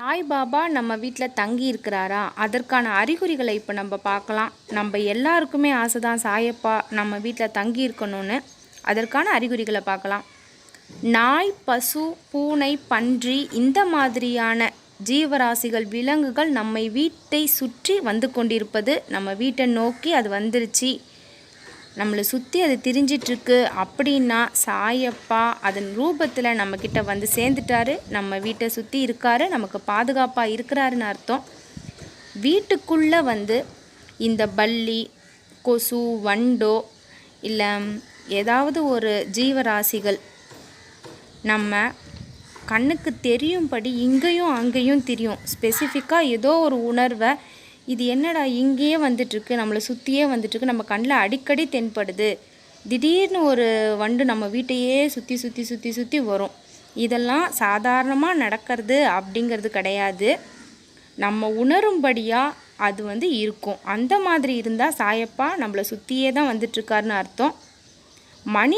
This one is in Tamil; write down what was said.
சாய்பாபா நம்ம வீட்டில் தங்கி இருக்கிறாரா? அதற்கான அறிகுறிகளை இப்போ நம்ம பார்க்கலாம். நம்ம எல்லாருக்குமே ஆசை தான் சாயப்பா நம்ம வீட்டில் தங்கி இருக்கணும்னு. அதற்கான அறிகுறிகளை பார்க்கலாம். நாய் பசு பூனை பன்றி இந்த மாதிரியான ஜீவராசிகள் விலங்குகள் நம்மை வீட்டை சுற்றி வந்து கொண்டிருப்பது நம்ம வீட்டை நோக்கி அது வந்துருச்சு. நம்மளை சுற்றி அது திரிஞ்சிட்ருக்கு அப்படின்னா சாயப்பா அதன் ரூபத்தில் நம்மக்கிட்ட வந்து சேர்ந்துட்டாரு. நம்ம வீட்டை சுற்றி இருக்காரு நமக்கு பாதுகாப்பாக இருக்கிறாருன்னு அர்த்தம். வீட்டுக்குள்ளே வந்து இந்த பல்லி கொசு வண்டோ இல்லை ஏதாவது ஒரு ஜீவராசிகள் நம்ம கண்ணுக்கு தெரியும்படி இங்கேயும் அங்கேயும் தெரியும். ஸ்பெசிஃபிக்காக ஏதோ ஒரு உணர்வை இது என்னடா இங்கேயே வந்துட்டுருக்கு நம்மளை சுற்றியே வந்துட்டுருக்கு நம்ம கண்ணில் அடிக்கடி தென்படுது. திடீர்னு ஒரு வண்டு நம்ம வீட்டையே சுற்றி சுற்றி சுற்றி சுற்றி வரும். இதெல்லாம் சாதாரணமாக நடக்கிறது அப்படிங்கிறது கிடையாது. நம்ம உணரும்படியாக அது வந்து இருக்கும். அந்த மாதிரி இருந்தால் சாயப்பா நம்மளை சுற்றியே தான் வந்துட்டுருக்காருன்னு அர்த்தம். மணி